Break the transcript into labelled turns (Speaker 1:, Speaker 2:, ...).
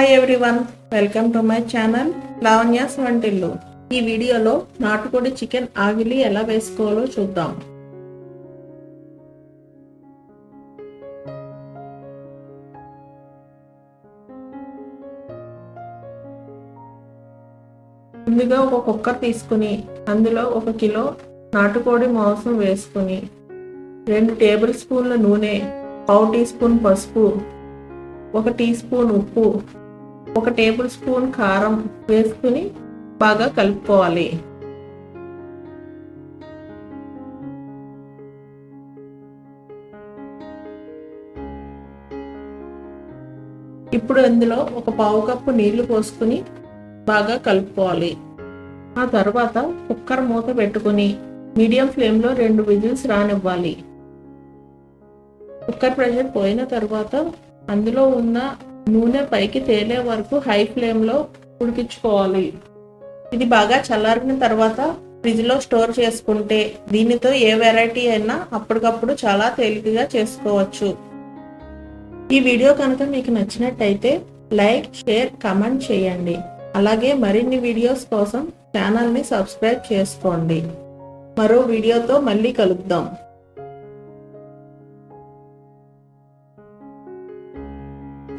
Speaker 1: Hi everyone welcome to my channel Lavanya's Vantillu ఈ వీడియోలో నాటుకోడి చికెన్ ఆగిలి ఎలా వేసుకోవాలో చూద్దాం. ముందుగా ఒక కుక్కర్ తీసుకుని అందులో ఒక కిలో నాటుకోడి మాంసం వేసుకుని రెండు టేబుల్ స్పూన్ల నూనె పావు టీ స్పూన్ పసుపు ఒక టీ స్పూన్ ఉప్పు ఒక టేబుల్ స్పూన్ కారం వేసుకుని బాగా కలుపుకోవాలి. ఇప్పుడు అందులో ఒక పావు కప్పు నీళ్ళు పోసుకుని బాగా కలుపుకోవాలి. ఆ తర్వాత కుక్కర్ మూత పెట్టుకుని మీడియం ఫ్లేమ్లో రెండు విజిల్స్ రానివ్వాలి. కుక్కర్ ప్రెషర్ పోయిన తర్వాత అందులో ఉన్న నూనె పైకి తేలే వరకు హై ఫ్లేమ్లో ఉడికించుకోవాలి. ఇది బాగా చల్లారిన తర్వాత ఫ్రిడ్జ్లో స్టోర్ చేసుకుంటే దీనితో ఏ వెరైటీ అయినా అప్పటికప్పుడు చాలా తేలికగా చేసుకోవచ్చు. ఈ వీడియో కనుక మీకు నచ్చినట్టయితే లైక్ షేర్ కమెంట్ చేయండి. అలాగే మరిన్ని వీడియోస్ కోసం ఛానల్ని సబ్స్క్రైబ్ చేసుకోండి. మరో వీడియోతో మళ్ళీ కలుద్దాం.